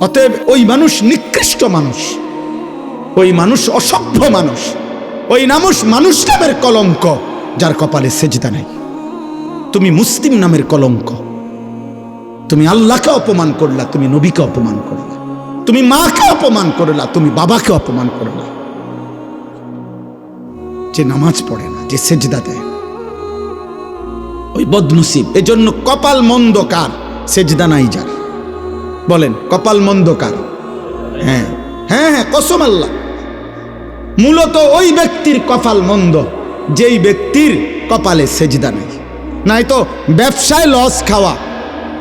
অতএব ওই মানুষ নিকৃষ্ট মানুষ। ওই মানুষ অসভ্য মানুষ। ওই নামুস মানুষ নামের কলঙ্ক, যার কপালে সেজদা নেই। তুমি মুসলিম নামের কলঙ্ক। তুমি আল্লাহকে অপমান করলা, তুমি নবীকে অপমান করলা। তুমি মাকে অপমান করলা, তুমি বাবাকে অপমান করলা। যে নামাজ পড়ে না, যে সেজদা দেয় ওই বদনসিব, এজন্য কপাল মন্দকার সেজদা নাই যার। বলেন, কপাল মন্দকার হ্যাঁ হ্যাঁ হ্যাঁ কসম আল্লাহ। মূলত ওই ব্যক্তির কপাল মন্দ, যেই ব্যক্তির কপালে সেজদা নাই। নাই তো ব্যবসায় লস খাওয়া,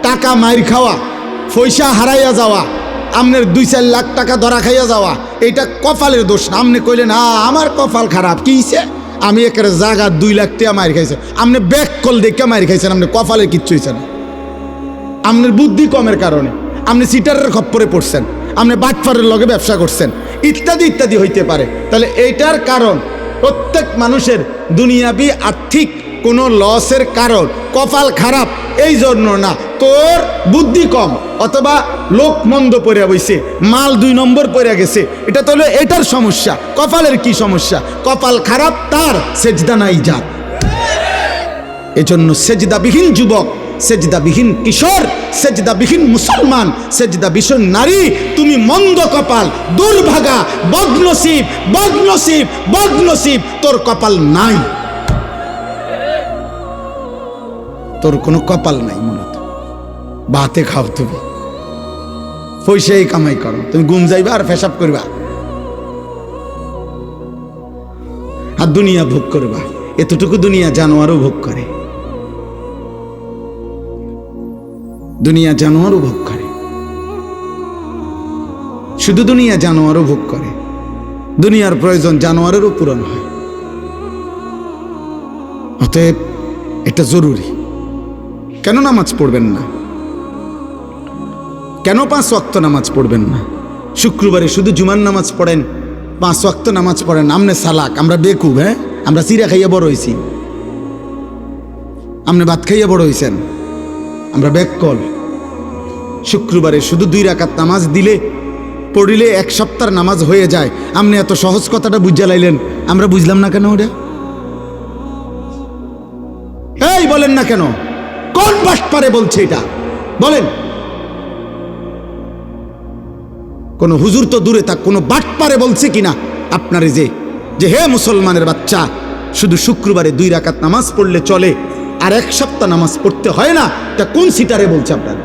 টাকা মাইর খাওয়া, পয়সা হারাইয়া যাওয়া আপনার দুই চার লাখ টাকা ধরা খাইয়া যাওয়া, এটা কপালের দোষ না। আপনি কইলেন আ আমার কপাল খারাপ। কি হইছে? আমি একের জায়গা দুই লাখ টাকা মাইর খাইছে। আপনি ব্যাক কল দেখে মাইর খাইছেন আপনি কপালে কিচ্ছু হয়েছে না। আপনার বুদ্ধি কমের কারণে। আপনি সিটারের খপ্পরে পড়ছেন, আপনি বাটফারের লগে ব্যবসা করছেন, ইত্যাদি ইত্যাদি হইতে পারে। তাহলে এইটার কারণ, প্রত্যেক মানুষের দুনিয়াবি আর্থিক কোনো লসের কারণ, কপাল খারাপ, এই জন্য না। তোর বুদ্ধি কম, অথবা লোক মন্দ পড়ে বইছে, মাল দুই নম্বর পড়ে গেছে, এটা তো এটার সমস্যা। কপালের কি সমস্যা? কপাল খারাপ, তার সেজদা নাই যার। এজন্য সেজদাবিহীন যুবক সেজদাবিহীন কিশোর, সেজদাবিহীন মুসলমান, সেজদাবিহীন নারী, তুমি মন্দ কপাল, দুর্ভাগা, বদনসিব বদনসিব বদনসিব, তোর কপাল নাই। তোর কোনো কপাল নাই মূলত। বাতে খাও তুমি। পয়সাই কামাই করো। তুমি গুম যাইবা আর ফেসাব করবা। আর দুনিয়া ভোগ করবা। এতটুকু দুনিয়া জানোয়ারও ভোগ করে। দুনিয়া জানোয়ারও ভোগ করে। শুধু দুনিয়া জানোয়ারও ভোগ করে। দুনিয়ার প্রয়োজন জানোয়ারেরও পূরণ হয়। অতএব এটা জরুরি। কেন নামাজ পড়বেন না? কেন পাঁচ ওয়াক্ত নামাজ পড়বেন না? শুক্রবারে শুধু জুমার নামাজ পড়েন, পাঁচ ওয়াক্ত নামাজ পড়েন, আমনে সালাক, আমরা বেকুব হ্যাঁ? আমরা চিরা খাইয়া বড় হয়েছি আপনি ভাত খাইয়া বড় হয়েছেন আমরা ব্যাককল শুক্রবারে শুধু দুই রাকাত নামাজ দিলে, পড়িলে এক সপ্তাহ নামাজ হয়ে যায়। আপনি এত সহজ কথাটা বুঝা লাইলেন। আমরা বুঝলাম না কেন ওটা? এই বলেন না কেন? কোন পারে বলছে এটা? বলেন। কোন হুজুর তো দূরে তা কোনো বাটপারে বলছে কিনা? আপনারে যে যে হে মুসলমানের বাচ্চা, শুধু শুক্রবারে দুই রাকাত নামাজ পড়লে চলে। আর এক সপ্তাহ নামাজ পড়তে হয় না, তা কোন সিটারে বলছে আপনার?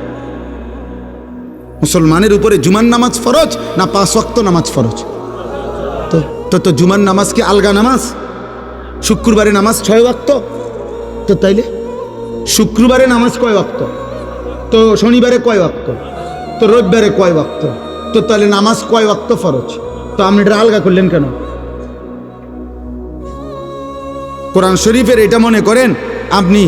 মুসলমানের উপরে জুমার নামাজ ফরজ না পাঁচ ওয়াক্ত নামাজ ফরজ? তো তো তো জুমার নামাজ কি আলগা নামাজ? শুক্রবারে নামাজ ছয় ওয়াক্ত? তো তাইলে? শুক্রবারে নামাজ কয় ওয়াক্ত? তো শনিবারে কয় ওয়াক্ত? তো রবিবারে কয় ওয়াক্ত? তো তাহলে নামাজ কয় ওয়াক্ত ফরজ? তো আপনি এটা আলগা করলেন কেন? কোরআন শরীফের এটা মনে করেন আপনি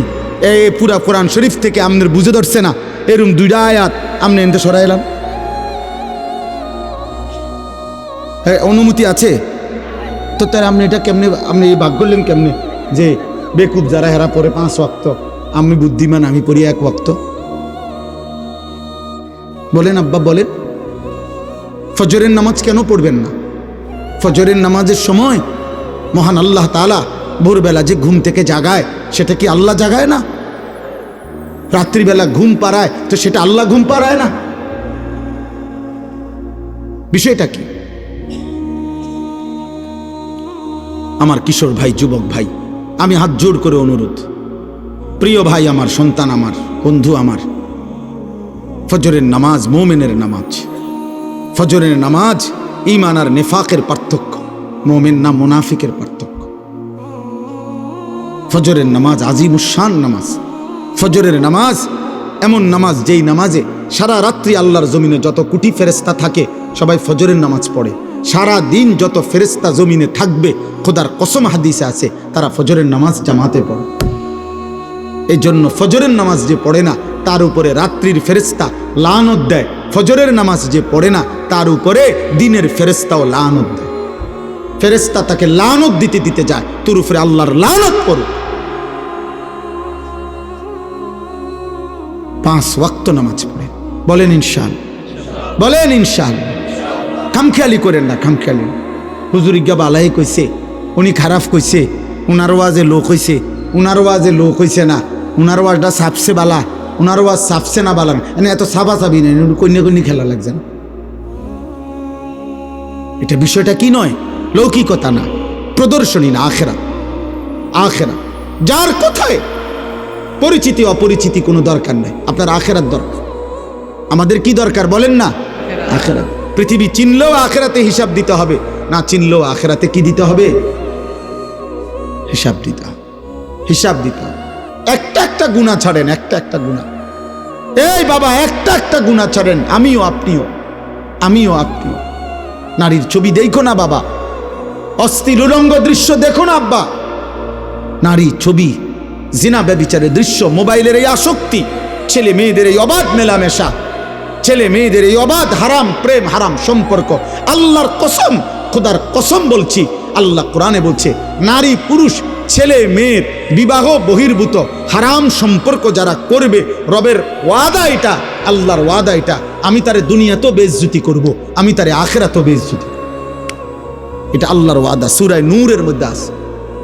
এই পুরা কোরআন শরীফ থেকে আপনার বুঝে ধরছে না। এরম দুইটা আয়াত আপনি এনতে সরাইলাম হ্যাঁ অনুমতি আছে? তো তার আপনি এটা কেমনে, আপনি এই ভাগ করলেন কেমনে? যে বেকুব যারা হেরা পরে পাঁচ ওয়াক্ত, আমি বুদ্ধিমান, আমি পড়ি এক ওয়াক্ত। বলেন আব্বা, বলেন। ফজরের নামাজ কেন পড়বেন না? ফজরের নামাজের সময় মহান আল্লাহ তালা ভোরবেলা যে ঘুম থেকে জাগায়, সেটা কি আল্লাহ জাগায় না? রাত্রিবেলা ঘুম পাড়ায়, তো সেটা আল্লাহ ঘুম পাড়ায় না? বিষয়টা কি? আমার কিশোর ভাই, যুবক ভাই, আমি হাত জোর করে অনুরোধ। প্রিয় ভাই আমার, সন্তান আমার, বন্ধু আমার, ফজরের নামাজ মোমেনের নামাজ। ফজরের নামাজ ইমান আর নেফাকের পার্থক্য, মোমেন না মুনাফিকের পার্থক্য। ফজরের নামাজ আজিমুসান নামাজ। ফজরের নামাজ এমন নামাজ যেই নামাজে সারা রাত্রি আল্লাহর জমিনে যত কোটি ফেরেস্তা থাকে, সবাই ফজরের নামাজ পড়ে। সারা দিন যত ফেরেস্তা জমিনে থাকবে, খোদার কসম হাদিসে আছে, তারা ফজরের নামাজ জামাতে পড়ে। এই জন্য ফজরের নামাজ যে পড়ে না, তার উপরে রাত্রির ফেরেস্তা লানত দেয়। ফজরের নামাজ যে পড়ে না, তার উপরে দিনের ফেরেস্তাও লানত দেয়। ফেরেস্তা তাকে লানত দিতে দিতে যায়, তোর উপরে আল্লাহর লানত করুক পাঁচ ওয়াক্ত নামাজ পড়ে। বলেন ইনশাল। বলেন ইনশাল। খামখেয়ালি করেন না, খামখেয়ালি। হুজুর ইজ্ঞা বালাই কইছে, উনি খারাপ কইছে, উনার ওয়াজে লোক হইছে, উনার ওয়াজে লোক হইছে না, উনার ওয়াজটা সাপসে বালা, উনার ওয়াজ সাপসে না বালান এনে এত সাবা সাবি নেই কন্যা কন্যা খেলা লাগছে না। এটা বিষয়টা কি নয়? লৌকিকতা না, প্রদর্শনী না, আখেরা। আখেরা। যার কোথায় পরিচিতি, অপরিচিতি কোনো দরকার নেই। আপনার আখেরার দরকার। আমাদের কি দরকার বলেন না? আখেরাত। পৃথিবী চিনলেও আখেরাতে হিসাব দিতে হবে। না চিনলেও আখেরাতে কি দিতে হবে? হিসাব দিতে হিসাব দিতে একটা একটা গুণা ছাড়েন, একটা একটা গুণা। এই বাবা, একটা একটা গুণা ছাড়েন। আমিও আপনিও। আমিও আপনিও। নারীর ছবি দেখো না বাবা। অস্থির উলঙ্গ দৃশ্য দেখো না আব্বা। নারী ছবি জিনা ব্যবিচারের দৃশ্য, মোবাইলের এই আসক্তি, ছেলে মেয়েদের এই অবাধ মেলামেশা, ছেলে মেয়েদের এই অবাধ হারাম, প্রেম হারাম সম্পর্ক। আল্লাহর কসম, খোদার কসম বলছি, আল্লাহ কোরআনে বলছে, নারী, পুরুষ, ছেলে মেয়ের বিবাহ, বহির্ভূত, হারাম সম্পর্ক যারা করবে, রবের ওয়াদা এটা, আল্লাহর ওয়াদা এটা। আমি তারে দুনিয়া দুনিয়াতেও বেজ্জুতি করব, আমি তারে আখেরা আখেরাতেও বেজ্জুতি। এটা আল্লাহর ওয়াদা, সুরায় নূরের মধ্যে আছে।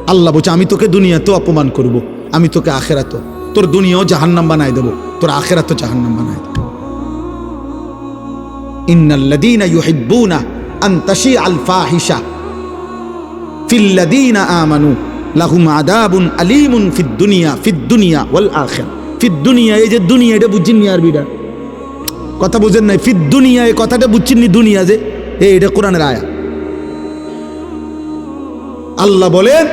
আল্লাহ বলছে, আমি তোকে দুনিয়াতেও অপমান করব। আমি তোকে আখেরাতো তোর দুনিয়াও জাহান্নাম বানাই দেবো, তোর আখেরাতও জাহান্নাম বানাই দেবো। ইন্নাল্লাযীনা ইউহিব্বুনা আন তাশিআল ফাহিশা ফিল্লাযীনা আমানু লাহুম আযাবুন আলীমুন ফিদ দুনিয়া ফিদ দুনিয়া ওয়াল আখিরা ফিদ দুনিয়া, এই যে দুনিয়া, এটা বুঝছেন নি আরবিটা কথা বুঝেন নাই, ফিদ দুনিয়া, এই কথাটা বুঝছেন নি দুনিয়া যে? এই, এটা কোরআনের আয়া। আল্লাহ বলেন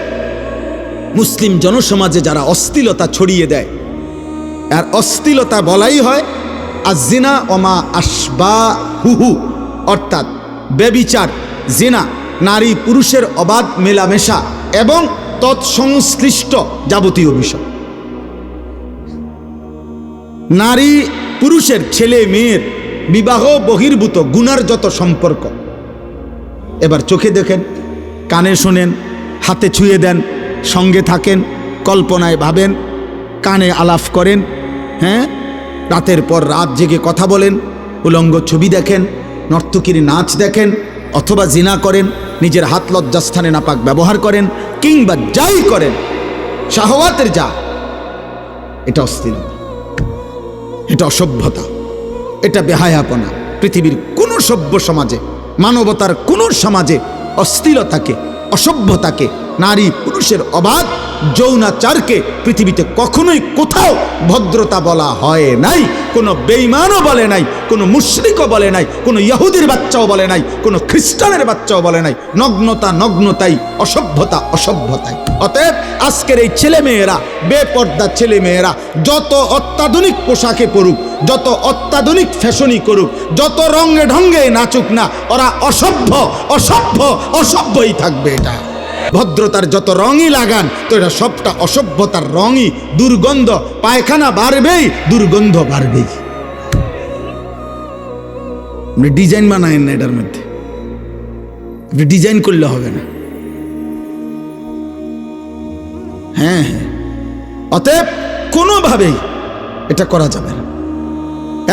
মুসলিম জনসমাজে যারা অস্থিলতা ছড়িয়ে দেয়, আর অস্থিলতা বলাই হয় আজিনা ওমা আসবা হুহু অর্থাৎ বেবিচার, জিনা, নারী পুরুষের অবাধ মেলামেশা এবং তৎসংশ্লিষ্ট যাবতীয় বিষয়। নারী পুরুষের ছেলে মেয়ের বিবাহ বহির্ভূত গুনার যত সম্পর্ক, এবার চোখে দেখেন, কানে শোনেন, হাতে ছুঁয়ে দেন সঙ্গে থাকেন, কল্পনায় ভাবেন, কানে আলাপ করেন হ্যাঁ? রাতের পর রাত জেগে কথা বলেন, উলঙ্গ ছবি দেখেন, নর্তকীর নাচ দেখেন, অথবা জিনা করেন, নিজের হাত লজ্জাস্থানে নাপাক ব্যবহার করেন, কিংবা যাই করেন, শাহওয়াতের যা, এটা অস্থিরতা এটা অসভ্যতা। এটা বেহায়াপনা। পৃথিবীর কোনো সভ্য সমাজে, মানবতার কোনো সমাজে অস্থিরতাকে, অসভ্যতাকে নারী পুরুষের অবাধ যৌনাচারকে পৃথিবীতে কখনোই কোথাও ভদ্রতা বলা হয় নাই, কোনো বেইমানও বলে নাই, কোনো মুশরিকও বলে নাই, কোনো ইহুদির বাচ্চাও বলে নাই, কোনো খ্রিস্টানের বাচ্চাও বলে নাই। নগ্নতা নগ্নতাই, অসভ্যতা অসভ্যতাই। অতএব আজকের এই ছেলে মেয়েরা বেপর্দা ছেলে মেয়েরা যত অত্যাধুনিক পোশাকে পড়ুক যত অত্যাধুনিক ফ্যাশনই করুক, যত রঙে ঢঙ্গে নাচুক না, ওরা অসভ্য অসভ্য, অসভ্যই থাকবে এটা। ভদ্রতার যত রঙই লাগান, তো এটা সবটা অসভ্যতার রঙই। দুর্গন্ধ পায়খানা বাড়বেই, দুর্গন্ধ বাড়বেই। আপনি ডিজাইন বানায়েন না এটার মধ্যে। আপনি ডিজাইন করলে হবে না। হ্যাঁ হ্যাঁ। অতএব কোনোভাবেই এটা করা যাবে না।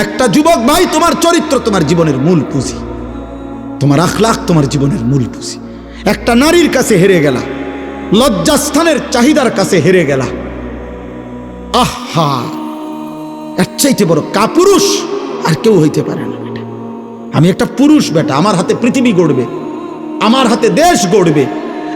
একটা যুবক ভাই, তোমার চরিত্র তোমার জীবনের মূল পুঁজি। তোমার আখলাখ তোমার জীবনের মূল পুঁজি। একটা নারীর কাছে হেরে গেলা। লজ্জাস্থানের চাহিদার কাছে হেরে গেলা। আহা! এর চাইতে বড় কাপুরুষ আর কেউ হইতে পারে না আমি একটা পুরুষ, বেটা। আমার হাতে পৃথিবী গড়বে। আমার হাতে দেশ গড়বে।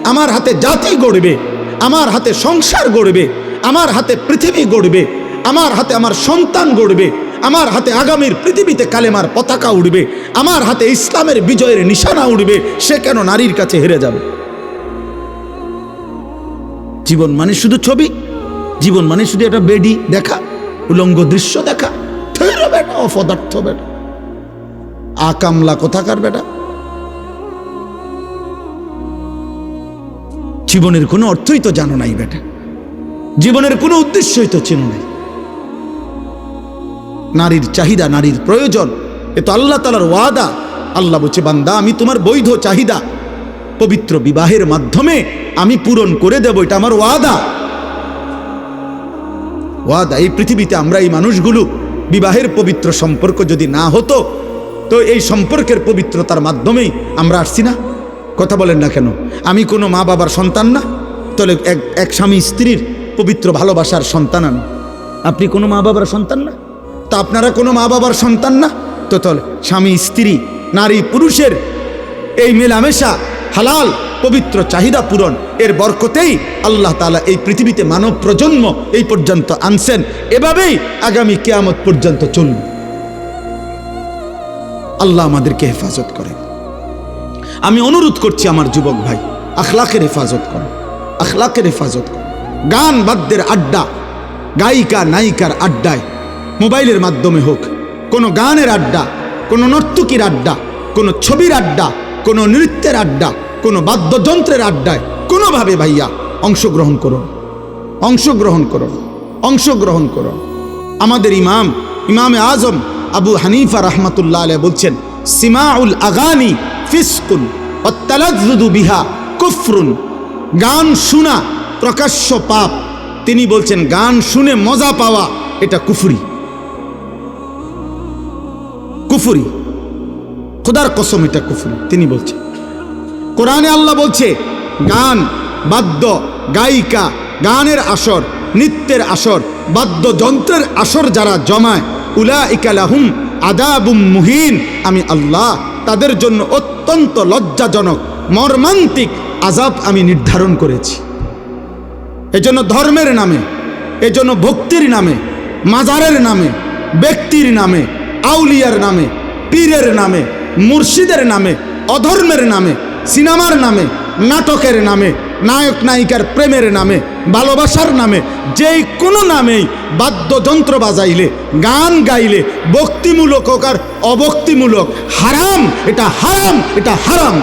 আমার হাতে জাতি গড়বে। আমার হাতে সংসার গড়বে। আমার হাতে পৃথিবী গড়বে। আমার হাতে আমার সন্তান গড়বে। আমার হাতে আগামীর পৃথিবীতে কালেমার পতাকা উঠবে আমার হাতে ইসলামের বিজয়ের নিশানা উঠবে, সে কেন নারীর কাছে হেরে যাবে? জীবন মানে শুধু ছবি, জীবন মানে শুধু একটা বেডি দেখা, উলঙ্গ দৃশ্য দেখা বেটা, অপদার্থ বেটা। আকামলা কোথাকার বেটা? জীবনের কোনো অর্থই তো জানো নাই বেটা। জীবনের কোনো উদ্দেশ্যই তো চেনো নাই। নারীর চাহিদা, নারীর প্রয়োজন এ তো আল্লাহ তালার ওয়াদা। আল্লাহ বলছে, বান্দা, আমি তোমার বৈধ চাহিদা। পবিত্র বিবাহের মাধ্যমে আমি পূরণ করে দেব, এটা আমার ওয়াদা। ওয়াদা, এই পৃথিবীতে আমরা এই মানুষগুলো, বিবাহের পবিত্র সম্পর্ক যদি না হতো, তো এই সম্পর্কের পবিত্রতার মাধ্যমেই আমরা আসছি না। কথা বলেন না কেন? আমি কোনো মা বাবার সন্তান না, তাহলে এক এক স্বামী স্ত্রীর পবিত্র ভালোবাসার সন্তান আমি। আপনি কোনো মা বাবার সন্তান না? তা আপনারা কোনো মা বাবার সন্তান না? তাহলে স্বামী, স্ত্রী, নারী, পুরুষের এই মেলামেশা হালাল, পবিত্র চাহিদা পূরণ, এর বরকতেই আল্লাহ তালা এই পৃথিবীতে মানব প্রজন্ম এই পর্যন্ত আনছেন। এভাবেই আগামী কেয়ামত পর্যন্ত চলবে। আল্লাহ আমাদেরকে হেফাজত করেন। আমি অনুরোধ করছি আমার যুবক ভাই, আখলাকের হেফাজত করো, আখলাকের হেফাজত করো। গান বাদ্যের আড্ডা, গায়িকা, নায়িকার আড্ডায় মোবাইলের মাধ্যমে হোক কোনো গানের আড্ডা, কোনো নর্তকীর আড্ডা, কোনো ছবির আড্ডা, কোনো নৃত্যের আড্ডা, কোনো বাদ্যযন্ত্রের আড্ডায় কোনোভাবে ভাইয়া অংশগ্রহণ করুন। অংশগ্রহণ করুন। অংশগ্রহণ করুন। আমাদের ইমাম, ইমামে আজম আবু হানিফা রহমাতুল্লাহ আলাইহ বলছেন, সিমাউল আগানি ফিসকুন অত্তালাজুদু বিহা কুফরুন। গান শোনা প্রকাশ্য পাপ। তিনি বলছেন, গান শুনে মজা পাওয়া এটা কুফরি। কুফরি। খোদার কসম, এটা কুফরি। তিনি বলছেন কোরআনে আল্লাহ বলছে, গান, বাদ্য, গায়িকা, গানের আসর, নৃত্যের আসর বাদ্যযন্ত্রের আসর যারা জমায় উলা ইকালাহুম আদাবুম মুহিন। আমি আল্লাহ, তাদের জন্য অত্যন্ত লজ্জাজনক, মর্মান্তিক আজাব আমি নির্ধারণ করেছি। এজন্য ধর্মের নামে, এজন্য ভক্তির নামে, মাজারের নামে, ব্যক্তির নামে আউলিয়ার নামে, পীরের নামে, মুর্শিদের নামে, অধর্মের নামে, সিনেমার নামে, নাটকের নামে, নায়ক নায়িকার প্রেমের নামে, ভালোবাসার নামে, যেই কোনো নামেই বাদ্যযন্ত্র বাজাইলে, গান গাইলে ভক্তিমূলক হোক আর অভক্তিমূলক, হারাম, এটা হারাম এটা হারাম।